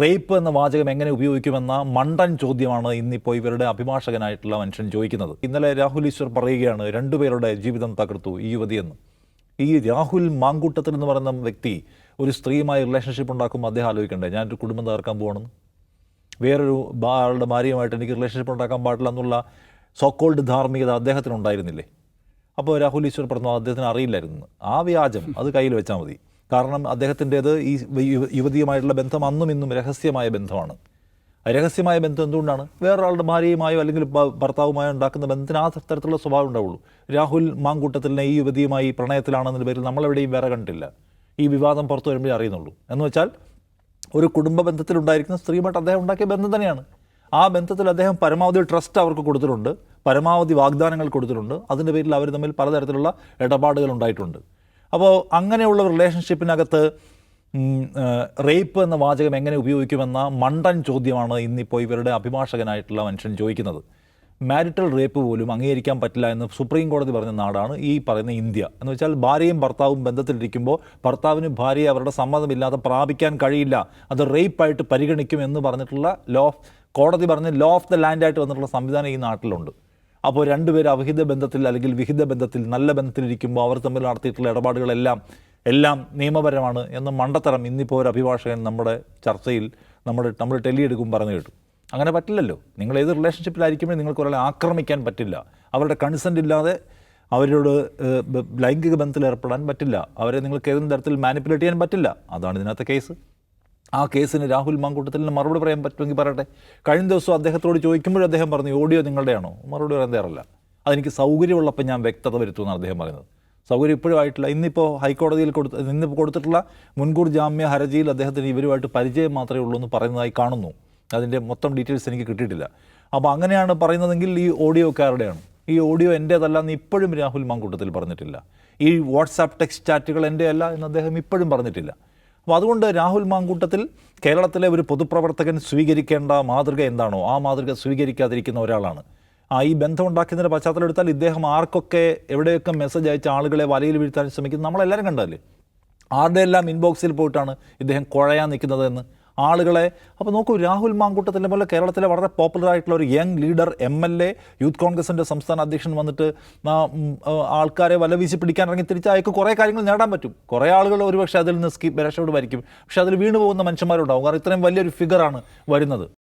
Rape എന്ന വാചകം എങ്ങനെ ഉപയോഗിക്കുമെന്ന മണ്ടൻ ചോദ്യമാണ് ഇന്നിപ്പോൾ ഇവരുടെ അഭിഭാഷകനായിട്ടുള്ള മനുഷ്യൻ ചോദിക്കുന്നത്. ഇന്നലെ രാഹുൽ ഈശ്വർ പറയുകയാണ് രണ്ടുപേരുടെ ജീവിതം തകർത്തു ഈ യുവതിയെന്ന്. ഈ രാഹുൽ മാങ്കൂട്ടത്തിൽ എന്ന് പറയുന്ന വ്യക്തി ഒരു സ്ത്രീയുമായി റിലേഷൻഷിപ്പ് ഉണ്ടാക്കുമ്പോൾ അദ്ദേഹം ആലോചിക്കണ്ടേ ഞാനൊരു കുടുംബം തകർക്കാൻ പോകണമെന്ന് വേറൊരു ആളുടെ ഭാര്യയുമായിട്ട് എനിക്ക് റിലേഷൻഷിപ്പ് ഉണ്ടാക്കാൻ പാടില്ല എന്നുള്ള സോക്കോൾഡ് ധാർമ്മികത അദ്ദേഹത്തിന് ഉണ്ടായിരുന്നില്ലേ? അപ്പോൾ രാഹുൽ ഈശ്വർ പറഞ്ഞു അദ്ദേഹത്തിന് അറിയില്ലായിരുന്നു. ആ വ്യാജം അത് കയ്യിൽ വെച്ചാൽ മതി. കാരണം അദ്ദേഹത്തിന്റേത് ഈ യുവതിയുമായിട്ടുള്ള ബന്ധം അന്നും ഇന്നും രഹസ്യമായ ബന്ധമാണ്. രഹസ്യമായ ബന്ധം എന്തുകൊണ്ടാണ്? വേറൊരാളുടെ ഭാര്യയുമായോ അല്ലെങ്കിൽ ഭർത്താവുമായോ ഉണ്ടാക്കുന്ന ബന്ധത്തിന് ആ തരത്തിലുള്ള സ്വഭാവം ഉണ്ടാവുള്ളൂ. രാഹുൽ മാങ്കൂട്ടത്തിലിനെ ഈ യുവതിയുമായി പ്രണയത്തിലാണെന്ന പേരിൽ നമ്മളെവിടെയും വേറെ കണ്ടില്ല ഈ വിവാദം പുറത്തു വരുമ്പോഴേ അറിയുന്നുള്ളൂ. എന്ന് വെച്ചാൽ ഒരു കുടുംബ ബന്ധത്തിലുണ്ടായിരിക്കുന്ന സ്ത്രീയുമായിട്ട് അദ്ദേഹം ഉണ്ടാക്കിയ ബന്ധം തന്നെയാണ്. ആ ബന്ധത്തിൽ അദ്ദേഹം പരമാവധി ട്രസ്റ്റ് അവർക്ക് കൊടുത്തിട്ടുണ്ട്. പരമാവധി വാഗ്ദാനങ്ങൾ കൊടുത്തിട്ടുണ്ട്. അതിന്റെ പേരിൽ അവർ തമ്മിൽ പലതരത്തിലുള്ള ഇടപാടുകൾ ഉണ്ടായിട്ടുണ്ട്. അപ്പോൾ അങ്ങനെയുള്ള റിലേഷൻഷിപ്പിനകത്ത് റേപ്പ് എന്ന വാചകം എങ്ങനെ ഉപയോഗിക്കുമെന്ന മണ്ടൻ ചോദ്യമാണ് ഇന്നിപ്പോൾ ഇവരുടെ അഭിഭാഷകനായിട്ടുള്ള മനുഷ്യൻ ചോദിക്കുന്നത്. മാരിറ്റൽ റേപ്പ് പോലും അംഗീകരിക്കാൻ പറ്റില്ല എന്ന് സുപ്രീം കോടതി പറഞ്ഞ നാടാണ് ഈ പറയുന്ന ഇന്ത്യ. എന്ന് വെച്ചാൽ ഭാര്യയും ഭർത്താവും ബന്ധത്തിലിരിക്കുമ്പോൾ ഭർത്താവിന് ഭാര്യയെ അവരുടെ സമ്മതമില്ലാതെ പ്രാപിക്കാൻ കഴിയില്ല. അത് റേപ്പായിട്ട് പരിഗണിക്കും എന്ന് പറഞ്ഞിട്ടുള്ള ലോ കോടതി പറഞ്ഞ ലോ ഓഫ് ദ ലാൻഡായിട്ട് വന്നിട്ടുള്ള സംവിധാനം ഈ നാട്ടിലുണ്ട്. അപ്പോൾ രണ്ടുപേർ അവിഹിത ബന്ധത്തിൽ അല്ലെങ്കിൽ വിഹിത ബന്ധത്തിൽ നല്ല ബന്ധത്തിലിരിക്കുമ്പോൾ അവർ തമ്മിൽ നടത്തിയിട്ടുള്ള ഇടപാടുകളെല്ലാം എല്ലാം നിയമപരമാണ് എന്ന് മണ്ടത്തരം ഇന്നിപ്പോൾ ഒരു അഭിഭാഷകൻ നമ്മുടെ ചർച്ചയിൽ നമ്മുടെ നമ്മൾ ടെലി എടുക്കും പറഞ്ഞു കേട്ടു. അങ്ങനെ പറ്റില്ലല്ലോ. നിങ്ങൾ ഏത് റിലേഷൻഷിപ്പിലായിരിക്കുമ്പോൾ നിങ്ങൾക്ക് ഒരാളെ ആക്രമിക്കാൻ പറ്റില്ല. അവരുടെ കൺസെന്റ് ഇല്ലാതെ അവരോട് ലൈംഗിക ബന്ധത്തിൽ ഏർപ്പെടാൻ പറ്റില്ല. അവരെ നിങ്ങൾക്ക് ഏതെങ്കിലും തരത്തിൽ മാനിപ്പുലേറ്റ് ചെയ്യാൻ പറ്റില്ല. അതാണ് ഇതിനകത്തെ കേസ് ആ കേസിന് രാഹുൽ മാങ്കൂട്ടത്തിന് മറുപടി പറയാൻ പറ്റുമെങ്കിൽ പറയട്ടെ. കഴിഞ്ഞ ദിവസം അദ്ദേഹത്തോട് ചോദിക്കുമ്പോഴും അദ്ദേഹം പറഞ്ഞു ഓഡിയോ നിങ്ങളുടെയാണോ? മറുപടി പറയാൻ തയ്യാറല്ല. അതെനിക്ക് സൗകര്യമുള്ളപ്പോൾ ഞാൻ വ്യക്തത വരുത്തുമെന്നാണ് അദ്ദേഹം പറയുന്നത്. സൗകര്യം ഇപ്പോഴും ആയിട്ടില്ല. ഇന്നിപ്പോൾ ഹൈക്കോടതിയിൽ കൊടുത്ത് ഇന്നിപ്പോൾ കൊടുത്തിട്ടുള്ള മുൻകൂർ ജാമ്യ ഹർജിയിൽ അദ്ദേഹത്തിന് ഇവരുമായിട്ട് പരിചയം മാത്രമേ ഉള്ളൂ എന്ന് പറയുന്നതായി കാണുന്നു. അതിന്റെ മൊത്തം ഡീറ്റെയിൽസ് എനിക്ക് കിട്ടിയിട്ടില്ല. അപ്പോൾ അങ്ങനെയാണ് പറയുന്നതെങ്കിൽ ഈ ഓഡിയോക്കാരുടെയാണ് ഈ ഓഡിയോ എന്റേതല്ല എന്ന് ഇപ്പോഴും രാഹുൽ മാങ്കൂട്ടത്തിൽ പറഞ്ഞിട്ടില്ല. ഈ വാട്സാപ്പ് ടെക്സ്റ്റ് ചാറ്റുകൾ എന്റെ അല്ല എന്ന് അദ്ദേഹം ഇപ്പോഴും പറഞ്ഞിട്ടില്ല. അപ്പോൾ അതുകൊണ്ട് രാഹുൽ മാങ്കൂട്ടത്തിൽ കേരളത്തിലെ ഒരു പൊതുപ്രവർത്തകൻ സ്വീകരിക്കേണ്ട മാതൃക എന്താണോ ആ മാതൃക സ്വീകരിക്കാതിരിക്കുന്ന ഒരാളാണ്. ആ ഈ ബന്ധം ഉണ്ടാക്കുന്നതിന്റെ പശ്ചാത്തലം എടുത്താൽ ഇദ്ദേഹം ആർക്കൊക്കെ എവിടെയൊക്കെ മെസ്സേജ് അയച്ച ആളുകളെ വലയിൽ വീഴ്ത്താൻ ശ്രമിക്കുന്നത് നമ്മളെല്ലാവരും കണ്ടതല്ലേ? ആരുടെ എല്ലാം ഇൻബോക്സിൽ പോയിട്ടാണ് ഇദ്ദേഹം കുഴയാൻ നിൽക്കുന്നത് എന്ന്? ആളുകളെ. അപ്പോൾ നോക്കൂ രാഹുൽ മാങ്കൂട്ടത്തിന്റെ പോലെ കേരളത്തിലെ വളരെ പോപ്പുലർ ആയിട്ടുള്ള ഒരു young leader M L A youth കോൺഗ്രസിന്റെ സംസ്ഥാന അധ്യക്ഷൻ വന്നിട്ട് ആൾക്കാരെ വല വീശി പിടിക്കാൻ ഇറങ്ങി തിരിച്ച് അയാൾക്ക് കുറേ കാര്യങ്ങൾ നേടാൻ പറ്റും. കുറേ ആളുകൾ ഒരുപക്ഷെ അതിൽ നിന്ന് സ്കീ രക്ഷപ്പെടുമായിരിക്കും. പക്ഷേ അതിൽ വീണ് പോകുന്ന മനുഷ്യന്മാരുണ്ടാവും. കാരണം ഇത്രയും വലിയൊരു ഫിഗറാണ് വരുന്നത്.